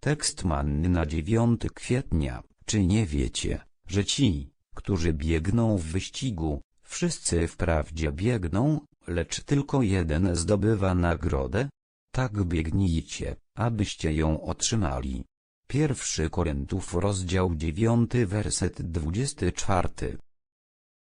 Tekst manny na 9 kwietnia. Czy nie wiecie, że ci, którzy biegną w wyścigu, wszyscy wprawdzie biegną, lecz tylko jeden zdobywa nagrodę? Tak biegnijcie, abyście ją otrzymali. Pierwszy Koryntów rozdział 9 werset 24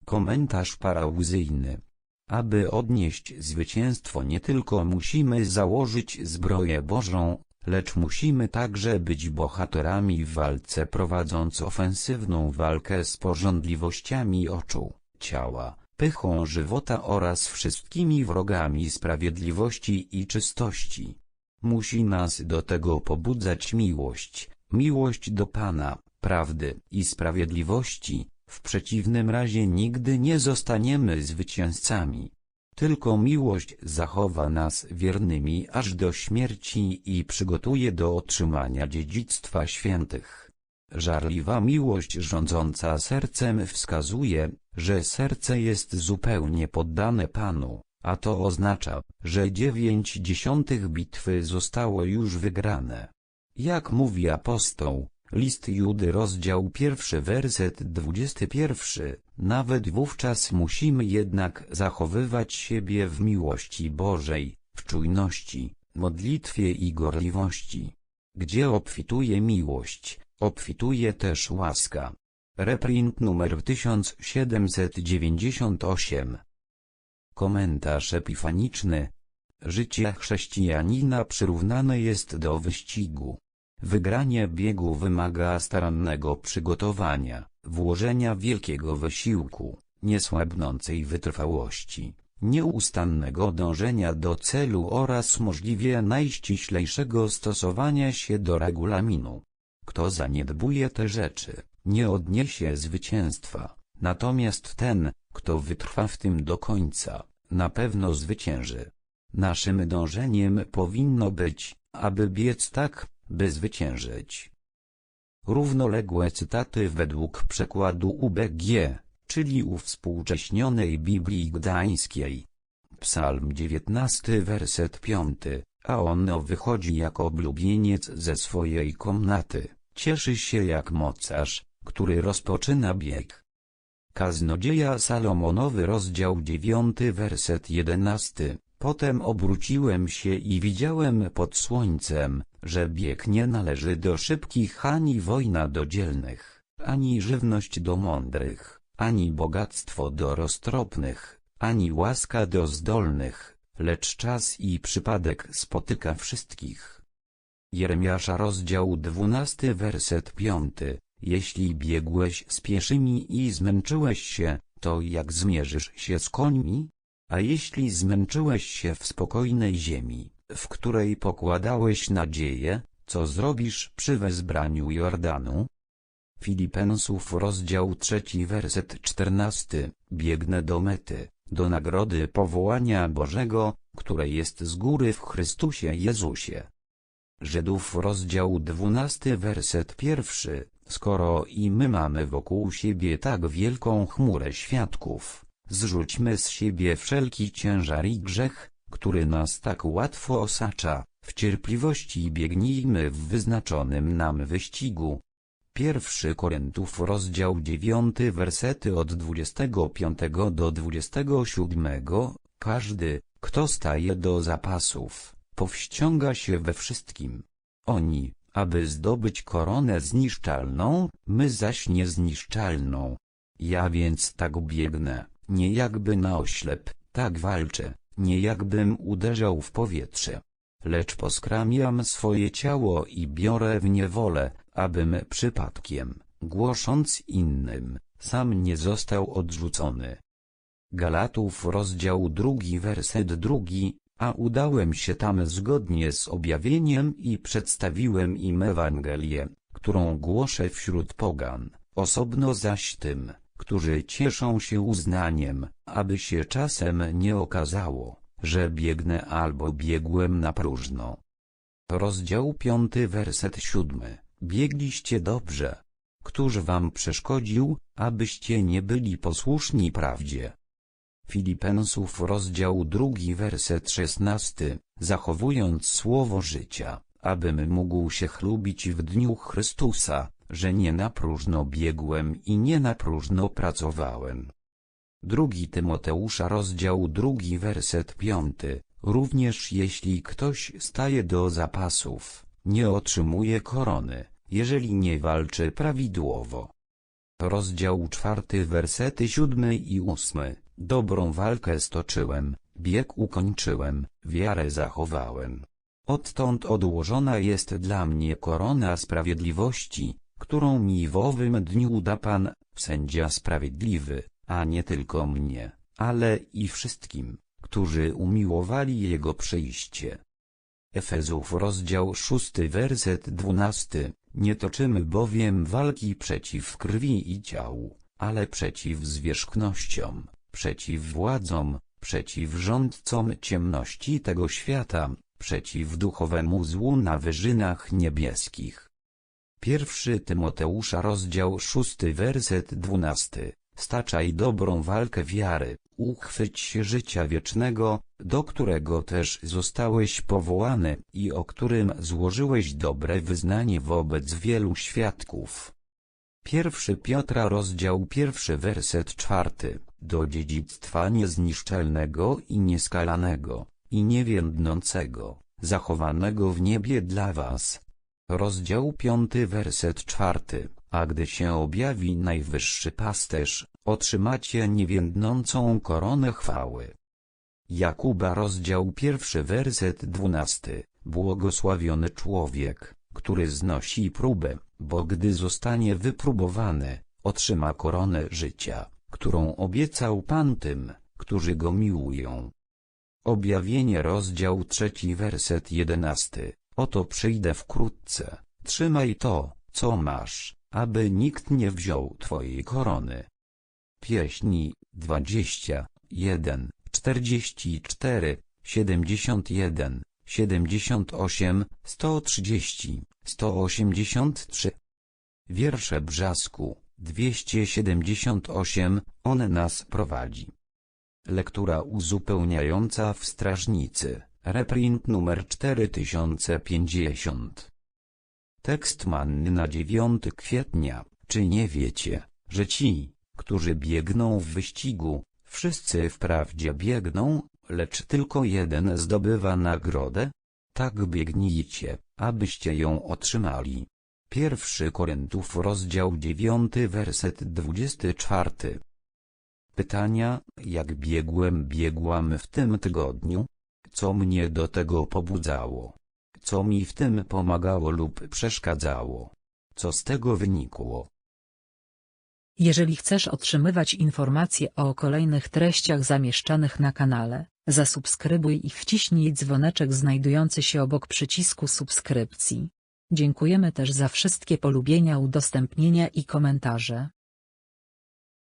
Komentarz parauzyjny Aby odnieść zwycięstwo nie tylko musimy założyć zbroję Bożą, lecz musimy także być bohaterami w walce prowadząc ofensywną walkę z porządliwościami oczu, ciała, pychą żywota oraz wszystkimi wrogami sprawiedliwości i czystości. Musi nas do tego pobudzać miłość, miłość do Pana, prawdy i sprawiedliwości, w przeciwnym razie nigdy nie zostaniemy zwycięzcami. Tylko miłość zachowa nas wiernymi aż do śmierci i przygotuje do otrzymania dziedzictwa świętych. Żarliwa miłość rządząca sercem wskazuje, że serce jest zupełnie poddane Panu, a to oznacza, że dziewięć dziesiątych bitwy zostało już wygrane. Jak mówi apostoł, list Judy rozdział pierwszy werset dwudziesty pierwszy, nawet wówczas musimy jednak zachowywać siebie w miłości Bożej, w czujności, modlitwie i gorliwości. Gdzie obfituje miłość, obfituje też łaska. Reprint numer 1798 Komentarz epifaniczny Życie chrześcijanina przyrównane jest do wyścigu. Wygranie biegu wymaga starannego przygotowania, włożenia wielkiego wysiłku, niesłabnącej wytrwałości, nieustannego dążenia do celu oraz możliwie najściślejszego stosowania się do regulaminu. Kto zaniedbuje te rzeczy, nie odniesie zwycięstwa, natomiast ten, kto wytrwa w tym do końca, na pewno zwycięży. Naszym dążeniem powinno być, aby biec tak, by zwyciężyć. Równoległe cytaty według przekładu UBG, czyli uwspółcześnionej Biblii Gdańskiej. Psalm 19 werset 5, a ono wychodzi jako oblubieniec ze swojej komnaty, cieszy się jak mocarz, który rozpoczyna bieg. Kaznodzieja Salomonowy rozdział 9 werset 11 Potem obróciłem się i widziałem pod słońcem, że bieg nie należy do szybkich ani wojna do dzielnych, ani żywność do mądrych, ani bogactwo do roztropnych, ani łaska do zdolnych, lecz czas i przypadek spotyka wszystkich. Jeremiasza rozdział 12 werset 5 Jeśli biegłeś z pieszymi i zmęczyłeś się, to jak zmierzysz się z końmi? A jeśli zmęczyłeś się w spokojnej ziemi, w której pokładałeś nadzieję, co zrobisz przy wezbraniu Jordanu? Filipensów rozdział trzeci werset czternasty Biegnę do mety, do nagrody powołania Bożego, które jest z góry w Chrystusie Jezusie. Żydów rozdział dwunasty werset pierwszy Skoro i my mamy wokół siebie tak wielką chmurę świadków, zrzućmy z siebie wszelki ciężar i grzech, który nas tak łatwo osacza, w cierpliwości biegnijmy w wyznaczonym nam wyścigu. Pierwszy Koryntów rozdział 9 wersety od 25 do 27 Każdy, kto staje do zapasów, powściąga się we wszystkim. Oni, aby zdobyć koronę zniszczalną, my zaś niezniszczalną. Ja więc tak biegnę, nie jakby na oślep, tak walczę, nie jakbym uderzał w powietrze. Lecz poskramiam swoje ciało i biorę w niewolę, abym przypadkiem, głosząc innym, sam nie został odrzucony. Galatów rozdział drugi werset drugi, a udałem się tam zgodnie z objawieniem i przedstawiłem im Ewangelię, którą głoszę wśród pogan, osobno zaś tym, którzy cieszą się uznaniem, aby się czasem nie okazało, że biegnę albo biegłem na próżno. Rozdział piąty werset siódmy. Biegliście dobrze. Któż wam przeszkodził, abyście nie byli posłuszni prawdzie? Filipensów rozdział drugi werset szesnasty. Zachowując słowo życia, abym mógł się chlubić w dniu Chrystusa, że nie na próżno biegłem i nie na próżno pracowałem. Drugi Tymoteusza rozdział drugi werset piąty. Również jeśli ktoś staje do zapasów, nie otrzymuje korony, jeżeli nie walczy prawidłowo. Rozdział czwarty wersety siódmy i ósmy. Dobrą walkę stoczyłem, bieg ukończyłem, wiarę zachowałem. Odtąd odłożona jest dla mnie korona sprawiedliwości, którą mi w owym dniu da Pan, sędzia sprawiedliwy, a nie tylko mnie, ale i wszystkim, którzy umiłowali Jego przyjście. Efezów rozdział szósty werset dwunasty. Nie toczymy bowiem walki przeciw krwi i ciału, ale przeciw zwierzchnościom, przeciw władzom, przeciw rządcom ciemności tego świata, przeciw duchowemu złu na wyżynach niebieskich. Pierwszy Tymoteusza rozdział szósty werset dwunasty. Staczaj dobrą walkę wiary, uchwyć się życia wiecznego, do którego też zostałeś powołany i o którym złożyłeś dobre wyznanie wobec wielu świadków. Pierwszy Piotra rozdział pierwszy werset czwarty, do dziedzictwa niezniszczalnego i nieskalanego, i niewiędnącego, zachowanego w niebie dla was. Rozdział piąty werset czwarty, a gdy się objawi najwyższy pasterz, otrzymacie niewiędnącą koronę chwały. Jakuba rozdział pierwszy werset dwunasty, błogosławiony człowiek, który znosi próbę, bo gdy zostanie wypróbowany, otrzyma koronę życia, którą obiecał Pan tym, którzy go miłują. Objawienie rozdział trzeci werset jedenasty, oto przyjdę wkrótce, trzymaj to, co masz, aby nikt nie wziął twojej korony. Pieśni, 21, 44, 71, 78, 130, 183. Wiersze Brzasku, 278, On nas prowadzi. Lektura uzupełniająca w Strażnicy, reprint numer 4050. Tekst manny na 9 kwietnia, czy nie wiecie, że ci, którzy biegną w wyścigu, wszyscy wprawdzie biegną, lecz tylko jeden zdobywa nagrodę? Tak biegnijcie, abyście ją otrzymali. Pierwszy Koryntów rozdział 9 werset 24. Pytania, jak biegłem biegłam w tym tygodniu? Co mnie do tego pobudzało? Co mi w tym pomagało lub przeszkadzało? Co z tego wynikło? Jeżeli chcesz otrzymywać informacje o kolejnych treściach zamieszczanych na kanale, zasubskrybuj i wciśnij dzwoneczek znajdujący się obok przycisku subskrypcji. Dziękujemy też za wszystkie polubienia, udostępnienia i komentarze.